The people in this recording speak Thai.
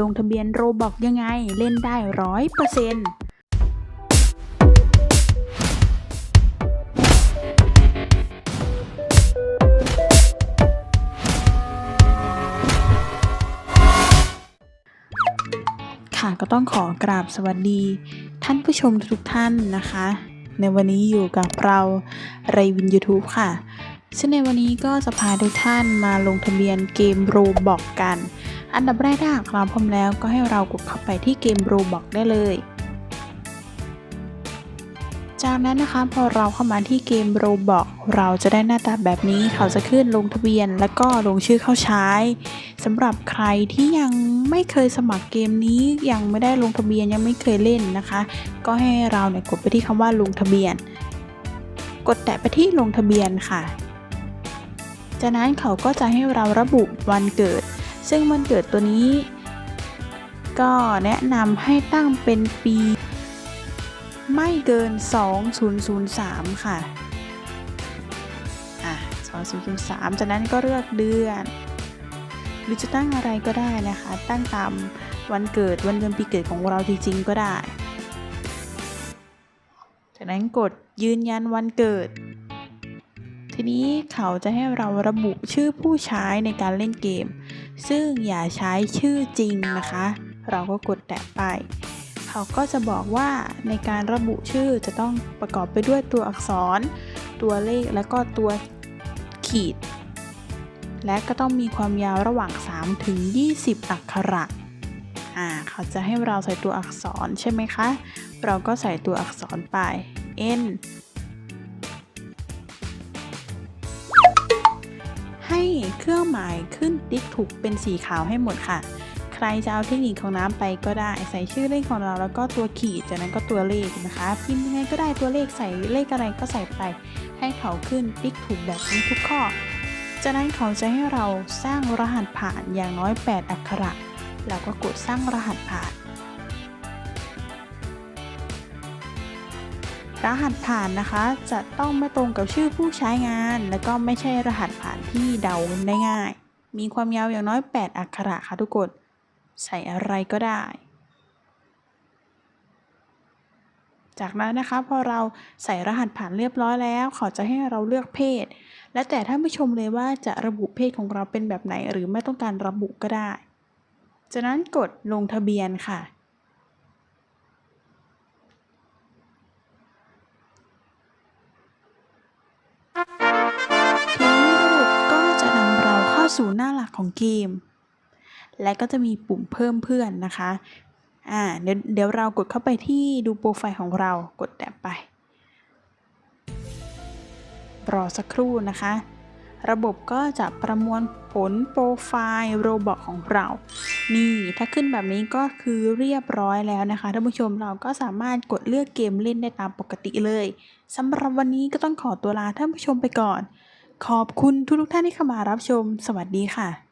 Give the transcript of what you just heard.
ลงทะเบียนโรบอกยังไงเล่นได้ร้อยเปอร์เซ็นต์ค่ะก็ต้องขอกราบสวัสดี ท่านผู้ชมทุกท่านนะคะ ในวันนี้อยู่กับเราไรวิน YouTube ค่ะซึ่งในวันนี้ก็จะพาทุกท่านมาลงทะเบียนเกมโรบอกกัน อันดับแรกถ้าหากเราพร้อมแล้วก็ให้เรากดเข้าไปที่เกมโรบอกได้เลย จากนั้นนะคะพอเราเข้ามาที่เกมโรบอกเราจะได้หน้าตาแบบนี้เขาจะขึ้นลงทะเบียน แล้วก็ลงชื่อเข้าใช้สำหรับใครที่ยังไม่เคยสมัครเกมนี้ยังไม่ได้ลงทะเบียนยังไม่เคยเล่นนะคะ ก็ให้เราเนี่ยกดไปที่คำว่าลงทะเบียน กดแตะไปที่ลงทะเบียนค่ะ จากนั้นเขาก็จะให้เราระบุวันเกิด ซึ่งวันเกิดตัวนี้ ก็แนะนำให้ตั้งเป็นปี ไม่เกิน 2003 ค่ะอะ2003 จากนั้นก็เลือกเดือน หรือจะตั้งอะไรก็ได้นะคะ ตั้งตามวันเกิดวันเดือนปีเกิดของเราจริงๆก็ได้ จากนั้นกดยืนยันวันเกิด ทีนี้เขาจะให้เราระบุชื่อผู้ใช้ในการเล่นเกม ซึ่งอย่าใช้ชื่อจริงนะคะ เราก็กดแตะไป เขาก็จะบอกว่าในการระบุชื่อจะต้องประกอบไปด้วยตัวอักษร ตัวเลขแล้วก็ตัวขีด และก็ต้องมีความยาวระหว่าง 3 ถึง 20 อักขระอ่าเขาจะให้เราใส่ตัวอักษรใช่ไหมคะ เราก็ใส่ตัวอักษรไป n ให้เครื่องหมายขึ้นติ๊กถูกเป็นสีขาวให้หมดค่ะ ใครจะเอาเทคนิคของน้ำไปก็ได้ ใส่ชื่อเล่นของเราแล้วก็ตัวขีดจากนั้นก็ตัวเลขนะคะพิมพ์ยังไงก็ได้ตัวเลขใส่เลขอะไรก็ใส่ไป ให้เขาขึ้นติ๊กถูกแบบนี้ทุกข้อ จากนั้นเขาจะให้เราสร้างรหัสผ่านอย่างน้อย 8 อักขระเราก็กดสร้างรหัสผ่าน รหัสผ่านนะคะ จะต้องไม่ตรงกับชื่อผู้ใช้งาน และก็ไม่ใช่รหัสผ่านที่เดาได้ง่าย มีความยาวอย่างน้อย 8 อักขระค่ะทุกคน ใส่อะไรก็ได้ จากนั้นนะคะพอเราใส่รหัสผ่านเรียบร้อยแล้ว เขาจะให้เราเลือกเพศ และแต่ท่านผู้ชมเลยว่าจะระบุเพศของเราเป็นแบบไหน หรือไม่ต้องการระบุก็ได้ จากนั้นกดลงทะเบียนค่ะ สู่หน้าหลักของเกม และก็จะมีปุ่มเพิ่มเพื่อนนะคะอ่าเดี๋ยวเดี๋ยวเรากดเข้าไปที่ดูโปรไฟล์ของเรากดแตะไป รอสักครู่นะคะ ระบบก็จะประมวลผลโปรไฟล์โรบอทของเรา นี่ถ้าขึ้นแบบนี้ก็คือเรียบร้อยแล้วนะคะท่านผู้ชมเราก็สามารถกดเลือกเกมเล่นได้ตามปกติเลยสำหรับวันนี้ก็ต้องขอตัวลาท่านผู้ชมไปก่อน ขอบคุณทุกๆท่านที่เข้ามารับชม สวัสดีค่ะ